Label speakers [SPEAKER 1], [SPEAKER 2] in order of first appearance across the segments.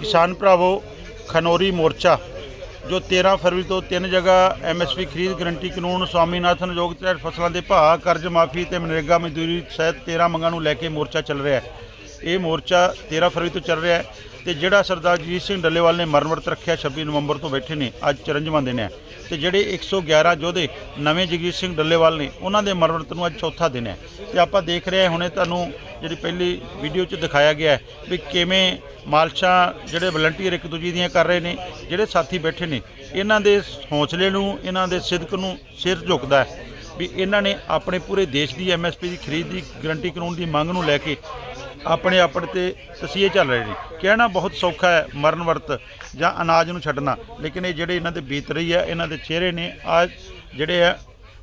[SPEAKER 1] ਕਿਸਾਨ ਭਰਾਵੋ, ਖਨੋਰੀ ਮੋਰਚਾ, ਜੋ 13 ਫਰਵਰੀ ਤੋਂ ਤਿੰਨ ਜਗ੍ਹਾ ਐਮਐਸਪੀ ਖਰੀਦ ਗਰੰਟੀ ਕਾਨੂੰਨ, ਸਵਾਮੀਨਾਥਨ ਯੋਗ ਤਹਿਤ ਫਸਲਾਂ ਦੇ ਭਾਅ, ਕਰਜ਼ ਮਾਫੀ ਤੇ ਮਨਰੇਗਾ ਮਜ਼ਦੂਰੀ ਸਹਿਤ 13 ਮੰਗਾਂ ਨੂੰ ਲੈ ਕੇ ਮੋਰਚਾ ਚੱਲ ਰਿਹਾ ਹੈ। ਇਹ ਮੋਰਚਾ 13 ਫਰਵਰੀ ਤੋਂ ਚੱਲ ਰਿਹਾ ਹੈ ਤੇ ਜਿਹੜਾ ਸਰਦਾਰ ਜੀਤ ਸਿੰਘ ਡੱਲੇਵਾਲ ਨੇ ਮਰਨ ਰੱਖਿਆ 26 ਨਵੰਬਰ ਤੋਂ ਬੈਠੇ ਨੇ, ਅੱਜ ਚਰਨਜੀਵਾਂ ਦਿਨ ਹੈ। ਤੇ ਜਿਹੜੇ 111 ਯੋਧੇ ਨਵੇਂ ਜਗਜੀਤ ਸਿੰਘ ਡੱਲੇਵਾਲ ਨੇ, ਉਹਨਾਂ ਦੇ ਮਰਨ ਨੂੰ ਅੱਜ ਚੌਥਾ ਦਿਨ ਹੈ। ਤੇ ਆਪਾਂ ਦੇਖ ਰਹੇ ਹਾਂ ਹੁਣੇ ਤੁਹਾਨੂੰ ਜਿਹੜੀ ਪਹਿਲੀ ਵੀਡੀਓ 'ਚ ਦਿਖਾਇਆ ਗਿਆ ਹੈ ਵੀ ਕਿਵੇਂ ਮਾਲਸ਼ਾਂ ਜਿਹੜੇ ਵਲੰਟੀਅਰ ਇੱਕ ਦੂਜੀ ਦੀਆਂ ਕਰ ਰਹੇ ਨੇ, ਜਿਹੜੇ ਸਾਥੀ ਬੈਠੇ ਨੇ, ਇਹਨਾਂ ਦੇ ਹੌਸਲੇ ਨੂੰ, ਇਹਨਾਂ ਦੇ ਸਿਦਕ ਨੂੰ ਸਿਰ ਝੁਕਦਾ ਹੈ ਵੀ ਇਹਨਾਂ ਨੇ ਆਪਣੇ ਪੂਰੇ ਦੇਸ਼ ਦੀ ਐਮਐਸਪੀ ਦੀ ਖਰੀਦ ਦੀ ਗਰੰਟੀ ਕਾਨੂੰਨ ਦੀ ਮੰਗ ਨੂੰ ਲੈ ਕੇ ਆਪਣੇ ਆਪਣੇ ਤੇ ਤਸੀਹੇ ਚੱਲ ਰਹੇ ਨੇ। ਕਹਿਣਾ ਬਹੁਤ ਸੌਖਾ ਹੈ ਮਰਨ ਵਰਤ ਜਾਂ ਅਨਾਜ ਨੂੰ ਛੱਡਣਾ, ਲੇਕਿਨ ਇਹ ਜਿਹੜੇ ਇਹਨਾਂ ਦੇ ਬੀਤ ਰਹੀ ਹੈ, ਇਹਨਾਂ ਦੇ ਚਿਹਰੇ ਨੇ ਆ ਜਿਹੜੇ ਆ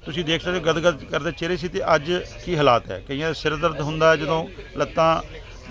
[SPEAKER 1] ਤੁਸੀਂ ਦੇਖ ਸਕਦੇ ਹੋ ਗਦਗਦ ਕਰਦੇ ਚਿਹਰੇ ਸੀ ਤੇ ਅੱਜ ਕੀ ਹਾਲਾਤ ਹੈ? ਕਈਆਂ ਦਾ ਸਿਰ ਦਰਦ ਹੁੰਦਾ ਹੈ ਜਦੋਂ ਲੱਤਾਂ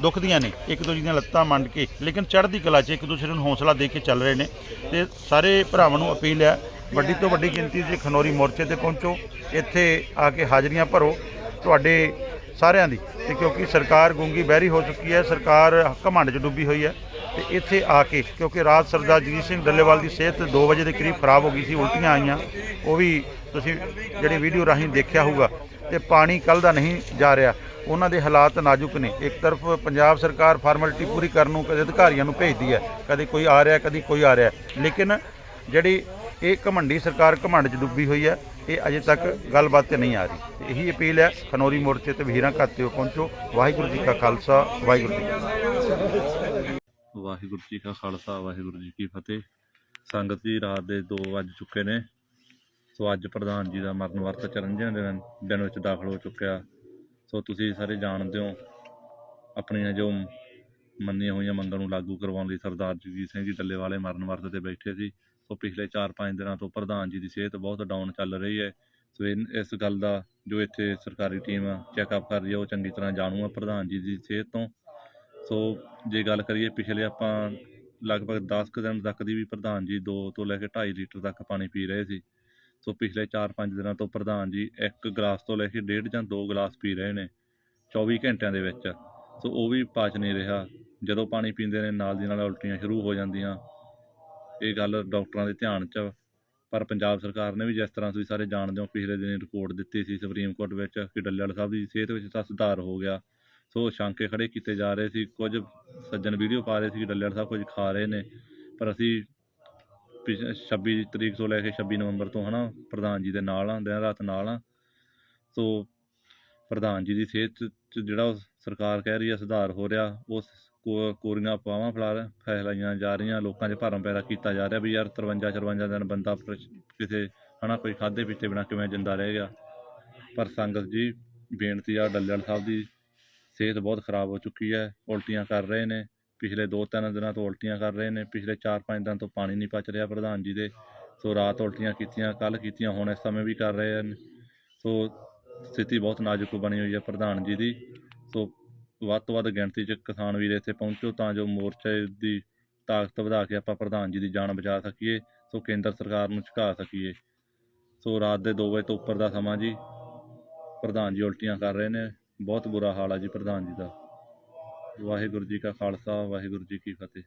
[SPEAKER 1] ਦੁਖਦੀਆਂ ਨੇ, ਇੱਕ ਦੂਜੇ ਦੀਆਂ ਲੱਤਾਂ ਮੰਡ ਕੇ। ਲੇਕਿਨ ਚੜ੍ਹਦੀ ਕਲਾ 'ਚ ਇੱਕ ਦੂਸਰੇ ਨੂੰ ਹੌਸਲਾ ਦੇ ਕੇ ਚੱਲ ਰਹੇ ਨੇ ਤੇ ਸਾਰੇ ਭਰਾਵਾਂ ਨੂੰ ਅਪੀਲ ਹੈ, ਵੱਡੀ ਤੋਂ ਵੱਡੀ ਗਿਣਤੀ 'ਚ ਖਨੌਰੀ ਮੋਰਚੇ ਤੇ ਪਹੁੰਚੋ, ਇੱਥੇ ਆ ਕੇ ਹਾਜ਼ਰੀਆਂ ਭਰੋ ਤੁਹਾਡੇ ਸਾਰਿਆਂ ਦੀ। ਤੇ ਕਿਉਂਕਿ ਸਰਕਾਰ ਗੂੰਗੀ ਬਹਿਰੀ ਹੋ ਚੁੱਕੀ ਹੈ, ਸਰਕਾਰ ਘਮੰਡ 'ਚ ਡੁੱਬੀ ਹੋਈ ਹੈ। ਤੇ ਇੱਥੇ ਆ ਕੇ, ਕਿਉਂਕਿ ਰਾਤ ਸਰਦਾਰ ਜਗਜੀਤ ਸਿੰਘ ਡੱਲੇਵਾਲ ਦੀ ਸਿਹਤ 2 ਵਜੇ ਦੇ ਕਰੀਬ ਖਰਾਬ ਹੋ ਗਈ ਸੀ, ਉਲਟੀਆਂ ਆਈਆਂ। ਉਹ ਵੀ ਤੁਸੀਂ ਜਿਹੜੀ ਵੀਡੀਓ ਰਾਹੀਂ ਦੇਖਿਆ ਹੋਊਗਾ। ਤੇ ਪਾਣੀ ਕੱਲ ਦਾ ਨਹੀਂ ਜਾ ਰਿਹਾ। ਉਹਨਾਂ ਦੇ ਹਾਲਾਤ ਨਾਜ਼ੁਕ ਨੇ। ਇੱਕ ਤਰਫ ਪੰਜਾਬ ਸਰਕਾਰ ਫਾਰਮੈਲਿਟੀ ਪੂਰੀ ਕਰਨ ਨੂੰ ਕਦੇ ਅਧਿਕਾਰੀਆਂ ਨੂੰ ਭੇਜਦੀ ਹੈ, ਕਦੇ ਕੋਈ ਆ ਰਿਹਾ, ਕਦੀ ਕੋਈ ਆ ਰਿਹਾ। ਲੇਕਿਨ ਜਿਹੜੀ ਇਹ ਘਮੰਡੀ ਸਰਕਾਰ ਘਮੰਡ 'ਚ ਡੁੱਬੀ ਹੋਈ ਹੈ, ਇਹ ਅਜੇ ਤੱਕ ਗੱਲਬਾਤ ਤੇ ਨਹੀਂ ਆ ਰਹੀ। ਇਹੀ ਅਪੀਲ ਹੈ, ਖਨੌਰੀ ਮੋਰਚੇ ਤੇ ਵੀਰਾਂ ਘਾਤਿਓ ਪਹੁੰਚੋ। ਵਾਹਿਗੁਰੂ ਜੀ ਕਾ ਖਾਲਸਾ, ਵਾਹਿਗੁਰੂ ਜੀ ਕੀ ਫਤਿਹ।
[SPEAKER 2] ਵਾਹਿਗੁਰੂ ਜੀ ਕਾ ਖਾਲਸਾ, ਵਾਹਿਗੁਰੂ ਜੀ ਕੀ ਫਤਿਹ। ਸੰਗਤ ਜੀ, ਰਾਤ ਦੇ 2 ਵੱਜ ਚੁੱਕੇ ਨੇ। ਸੋ ਅੱਜ ਪ੍ਰਧਾਨ ਜੀ ਦਾ ਮਰਨ ਵਰਤ ਚਰਨਜੀਆਂ ਦੇ ਦਿਨ ਦਿਨ ਵਿੱਚ ਦਾਖਲ ਹੋ ਚੁੱਕਿਆ। ਸੋ ਤੁਸੀਂ ਸਾਰੇ ਜਾਣਦੇ ਹੋ, ਆਪਣੀਆਂ ਜੋ ਮੰਨੀਆਂ ਹੋਈਆਂ ਮੰਗਾਂ ਨੂੰ ਲਾਗੂ ਕਰਵਾਉਣ ਲਈ ਸਰਦਾਰ ਜਗਜੀਤ ਸਿੰਘ ਜੀ ਡੱਲੇਵਾਲੇ ਮਰਨ ਵਰਤ ਤੇ ਬੈਠੇ ਸੀ। ਸੋ ਪਿਛਲੇ 4-5 ਦਿਨਾਂ ਤੋਂ ਪ੍ਰਧਾਨ ਜੀ ਦੀ ਸਿਹਤ ਬਹੁਤ ਡਾਊਨ ਚੱਲ ਰਹੀ ਹੈ। ਸੋ ਇਹ- ਇਸ ਗੱਲ ਦਾ ਜੋ ਇੱਥੇ ਸਰਕਾਰੀ ਟੀਮ ਚੈੱਕਅਪ ਕਰ ਰਹੀ ਹੈ, ਉਹ ਚੰਗੀ ਤਰ੍ਹਾਂ ਜਾਣੂ ਹੈ ਪ੍ਰਧਾਨ ਜੀ ਦੀ ਸਿਹਤ ਤੋਂ। ਸੋ ਜੇ ਗੱਲ ਕਰੀਏ ਪਿਛਲੇ ਆਪਾਂ ਲਗਭਗ 10 ਕੁ ਦਿਨ ਤੱਕ ਦੀ ਵੀ ਪ੍ਰਧਾਨ ਜੀ 2 ਤੋਂ ਲੈ ਕੇ 2.5 ਲੀਟਰ ਤੱਕ ਪਾਣੀ ਪੀ ਰਹੇ ਸੀ। ਸੋ ਪਿਛਲੇ 4-5 ਦਿਨਾਂ ਤੋਂ ਪ੍ਰਧਾਨ ਜੀ ਇੱਕ ਗਲਾਸ ਤੋਂ ਲੈ ਕੇ ਡੇਢ ਜਾਂ 2 ਗਲਾਸ ਪੀ ਰਹੇ ਨੇ 24 ਘੰਟਿਆਂ ਦੇ ਵਿੱਚ। ਸੋ ਉਹ ਵੀ ਪਾਚ ਨਹੀਂ ਰਿਹਾ। ਜਦੋਂ ਪਾਣੀ ਪੀਂਦੇ ਨੇ ਨਾਲ ਦੀ ਨਾਲ ਉਲਟੀਆਂ ਸ਼ੁਰੂ ਹੋ ਜਾਂਦੀਆਂ। ਇਹ ਗੱਲ ਡਾਕਟਰਾਂ ਦੇ ਧਿਆਨ 'ਚ ਪਰ ਪੰਜਾਬ ਸਰਕਾਰ ਨੇ ਵੀ ਜਿਸ ਤਰ੍ਹਾਂ ਤੁਸੀਂ ਸਾਰੇ ਜਾਣਦੇ ਹੋ, ਪਿਛਲੇ ਦਿਨੀ ਰਿਪੋਰਟ ਦਿੱਤੀ ਸੀ ਸੁਪਰੀਮ ਕੋਰਟ ਵਿੱਚ ਕਿ ਡੱਲੇਵਾਲ ਸਾਹਿਬ ਦੀ ਸਿਹਤ ਵਿੱਚ ਤਾਂ ਸੁਧਾਰ ਹੋ ਗਿਆ। ਸੋ ਸ਼ੰਕੇ ਖੜੇ ਕੀਤੇ ਜਾ ਰਹੇ ਸੀ, ਕੁਝ ਸੱਜਣ ਵੀਡੀਓ ਪਾ ਰਹੇ ਸੀ ਕਿ ਡੱਲੇਵਾਲ ਸਾਹਿਬ ਕੁਝ ਖਾ ਰਹੇ ਨੇ, ਪਰ ਅਸੀਂ ਪਿਛ- 26 ਤਰੀਕ ਤੋਂ ਲੈ ਕੇ 26 ਨਵੰਬਰ ਤੋਂ ਹਨਾ, ਪ੍ਰਧਾਨ ਜੀ ਦੇ ਨਾਲ ਆ ਦਿਨ ਰਾਤ ਨਾਲ ਆ ਸੋ ਪ੍ਰਧਾਨ ਜੀ ਦੀ ਸਿਹਤ 'ਚ- ਜਿਹੜਾ ਉਹ ਸਰਕਾਰ ਕਹਿ ਰਹੀ ਹੈ ਸੁਧਾਰ ਹੋ ਰਿਹਾ, ਉਸ ਕੋਰੀਆਂ ਪਾਵਾਂ ਫੈਲਾ ਫੈਲਾਈਆਂ ਜਾ ਰਹੀਆਂ, ਲੋਕਾਂ 'ਚ ਭਰਮ ਪੈਦਾ ਕੀਤਾ ਜਾ ਰਿਹਾ ਵੀ ਯਾਰ 53 54 ਦਿਨ ਬੰਦਾ ਪਰ- ਕਿਸੇ ਹਨਾ, ਕੋਈ ਖਾਦੇ ਪੀਤੇ ਬਿਨਾ ਕਿਵੇਂ ਜਿੰਦਾ ਰਹੇਗਾ ਪਰ ਸੰਗਤ ਜੀ, ਬੇਨਤੀ ਆ ਡੱਲੇਵਾਲ ਸਾਹਿਬ ਦੀ ਸਿਹਤ ਬਹੁਤ ਖਰਾਬ ਹੋ ਚੁੱਕੀ ਹੈ, ਉਲਟੀਆਂ ਕਰ ਰਹੇ ਨੇ, ਪਿਛਲੇ 2-3 ਦਿਨਾਂ ਤੋਂ ਉਲਟੀਆਂ ਕਰ ਰਹੇ ਨੇ, ਪਿਛਲੇ 4-5 ਦਿਨ ਤੋਂ ਪਾਣੀ ਨਹੀਂ ਪਚ ਰਿਹਾ ਪ੍ਰਧਾਨ ਜੀ ਦੇ, ਸੋ ਰਾਤ ਉਲਟੀਆਂ ਕੀਤੀਆਂ ਕੱਲ ਕੀਤੀਆਂ, ਹੁਣ ਇਸ ਸਮੇਂ ਵੀ ਕਰ ਰਹੇ ਹਨ, ਸੋ ਸਥਿਤੀ ਬਹੁਤ ਨਾਜ਼ੁਕ ਬਣੀ ਹੋਈ ਹੈ ਪ੍ਰਧਾਨ ਜੀ ਦੀ, ਸੋ ਵੱਧ ਤੋਂ ਵੱਧ ਗਿਣਤੀ 'ਚ ਕਿਸਾਨ ਵੀਰ ਇੱਥੇ ਪਹੁੰਚੋ ਤਾਂ ਜੋ ਮੋਰਚੇ ਦੀ ਤਾਕਤ ਵਧਾ ਕੇ ਆਪਾਂ ਪ੍ਰਧਾਨ ਜੀ ਦੀ ਜਾਨ ਬਚਾ ਸਕੀਏ, ਸੋ ਕੇਂਦਰ ਸਰਕਾਰ ਨੂੰ ਝੁਕਾ ਸਕੀਏ। ਸੋ ਰਾਤ ਦੇ 2 ਵਜੇ ਤੋਂ ਉੱਪਰ ਦਾ ਸਮਾਂ ਜੀ, ਪ੍ਰਧਾਨ ਜੀ ਉਲਟੀਆਂ ਕਰ ਰਹੇ ਨੇ ਬਹੁਤ ਬੁਰਾ ਹਾਲ ਆ ਜੀ ਪ੍ਰਧਾਨ ਜੀ ਦਾ। ਵਾਹਿਗੁਰੂ ਜੀ ਕਾ ਖਾਲਸਾ, ਵਾਹਿਗੁਰੂ ਜੀ ਕੀ ਫਤਿਹ।